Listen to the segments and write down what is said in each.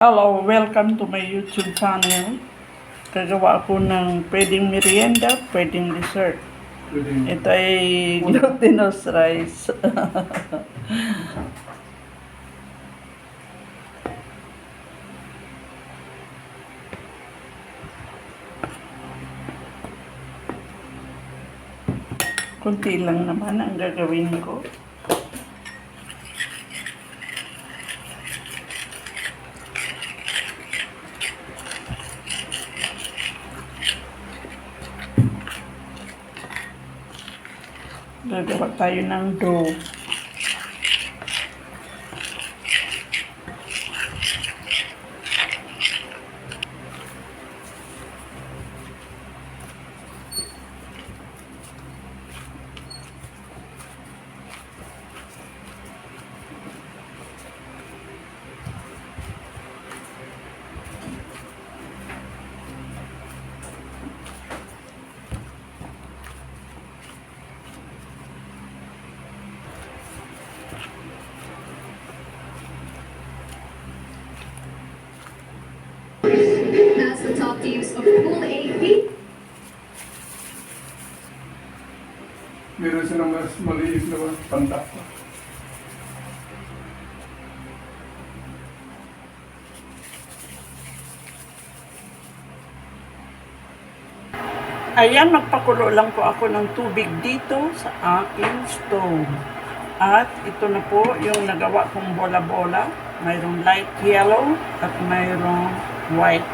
Hello, welcome to my YouTube channel. Gagawa ako ng pwedeng merienda, pwedeng dessert. Pwedeng Ito ay glutinous rice. Kunti lang naman ang gagawin ko. Gagawa tayo ng dough. Meron silang mas maliit na pantak. Ayan, magpakulo lang po ako ng tubig dito sa aking stove. At ito na po yung nagawa kong bola-bola. Mayroong light yellow at mayroong white.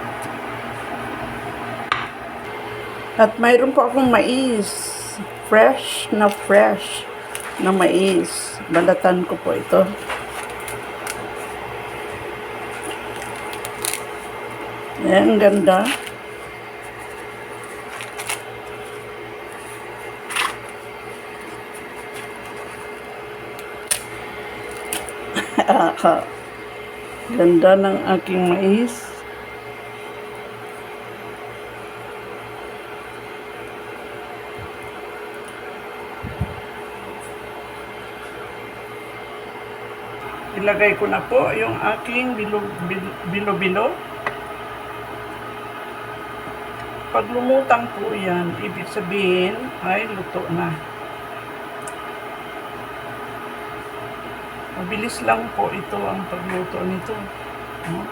At mayroon po akong mais. Fresh na fresh na mais. Balatan ko po ito. Ayan, ganda. Ganda ng aking mais. Ilagay ko na po yung aking bilo- bil- bilo-bilo. Pag lumutang po yan, ibig sabihin ay luto na. Mabilis lang po ito ang pagluto nito. No?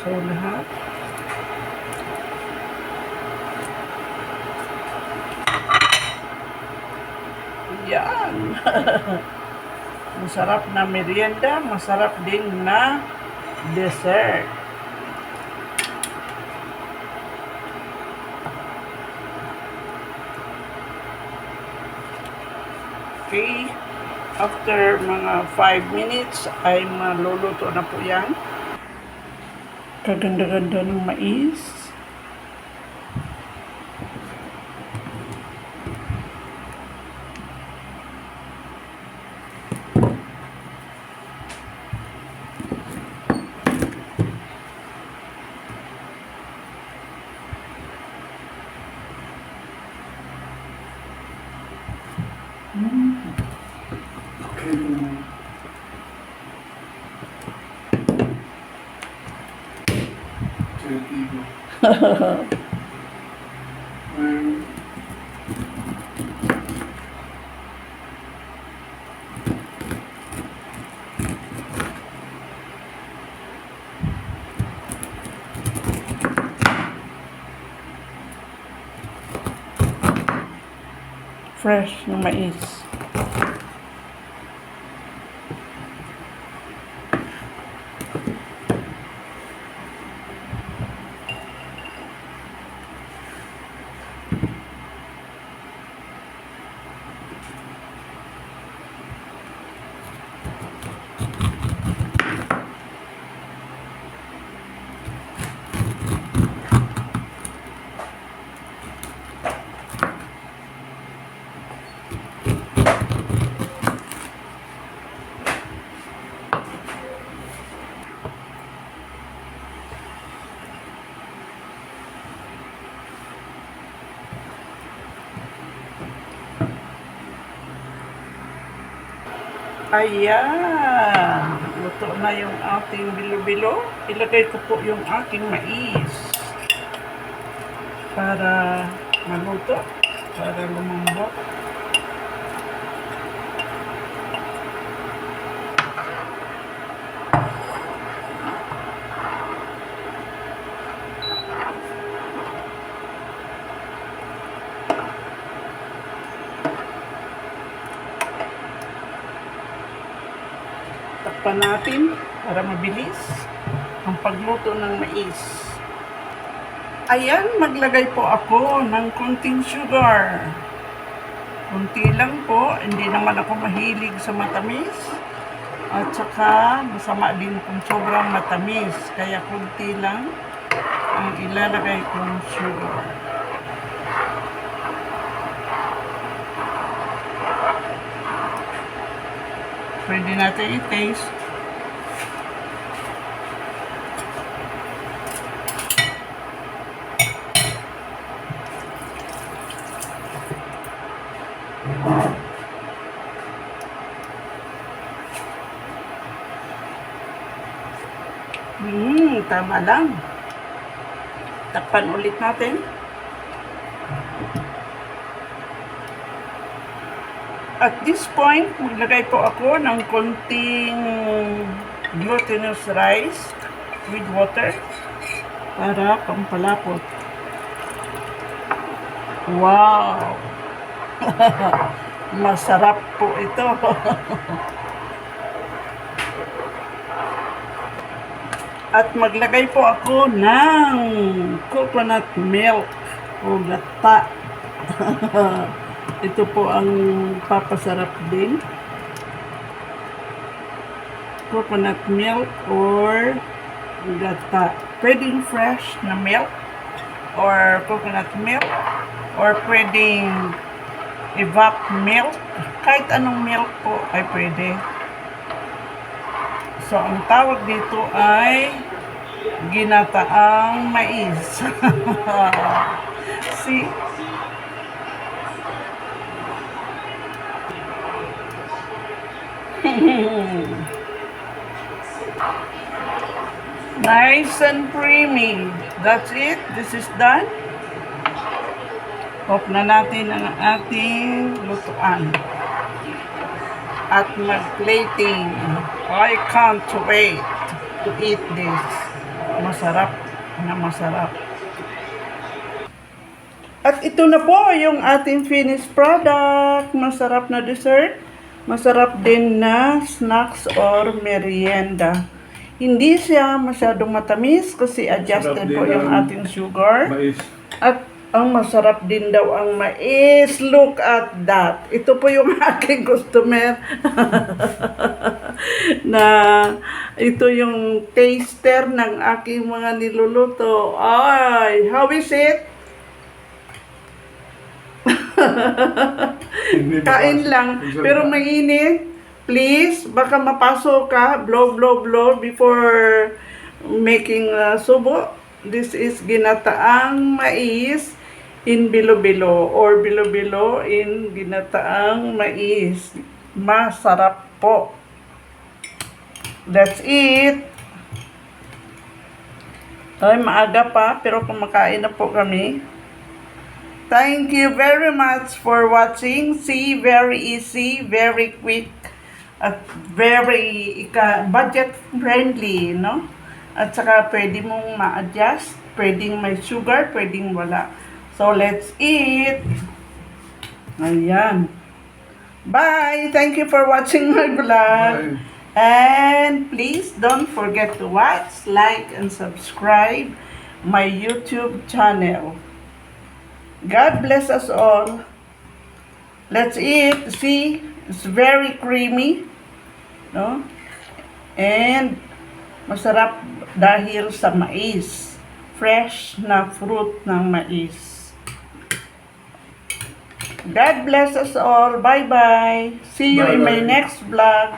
So, lahat. Yan. masarap na merienda, masarap din na dessert. Okay. After mga 5 minutes ay maluluto na po yan. Kaganda-ganda ng mais. Okay po Fresh na mais. Ayan. Luto na yung ating bilo-bilo, ilagay ko po yung aking mais para maluto, para lumambot. Takpan natin para mabilis ang pagluto ng mais. Ayan, maglagay po ako ng konting sugar. Kunti lang po, hindi naman ako mahilig sa matamis. At saka, masama din kung sobrang matamis. Kaya kunti lang ang ilalagay kong sugar. Pwede natin i-taste. Tama lang. Takpan ulit natin. At this point, maglagay po ako ng konting glutinous rice with water para pampalapot. Wow! Masarap po ito. At maglagay po ako ng coconut milk o gata. Ito po ang papasarap din. Coconut milk or gata. Pwedeng fresh na milk or coconut milk or pwedeng evap milk. Kahit anong milk po ay pwede. So, ang tawag dito ay ginataang mais. See? nice and creamy. That's it. This is done. Off na natin ang ating lutuan. At mag-plating. I can't wait to eat this. Masarap na masarap. At ito na po yung ating finished product. Masarap na dessert. Masarap din na snacks or merienda. Hindi siya masyadong matamis kasi adjusted po yung ating sugar. At ang masarap din daw ang mais. Look at that. Ito po yung aking customer. na ito yung taster ng aking mga niluluto. Ay, how is it? Kain lang. Pero mainit. Please, baka mapasok ka. Blow, blow, blow before making uh, subo. This is ginataang mais in bilo-bilo or bilo-bilo in ginataang mais. Masarap po. That's it. Ay, maaga pa, pero kumakain na po kami. Thank you very much for watching. See, very easy, very quick, at very ika, budget friendly, no? At saka pwede mong ma-adjust, pwedeng may sugar, pwedeng wala. So, let's eat! Ayan. Bye! Thank you for watching my vlog. Bye. And please don't forget to watch, like, and subscribe my YouTube channel. God bless us all. Let's eat. See, it's very creamy. No? And masarap dahil sa mais. Fresh na fruit ng mais. God bless us all. Bye-bye. See you in my next vlog.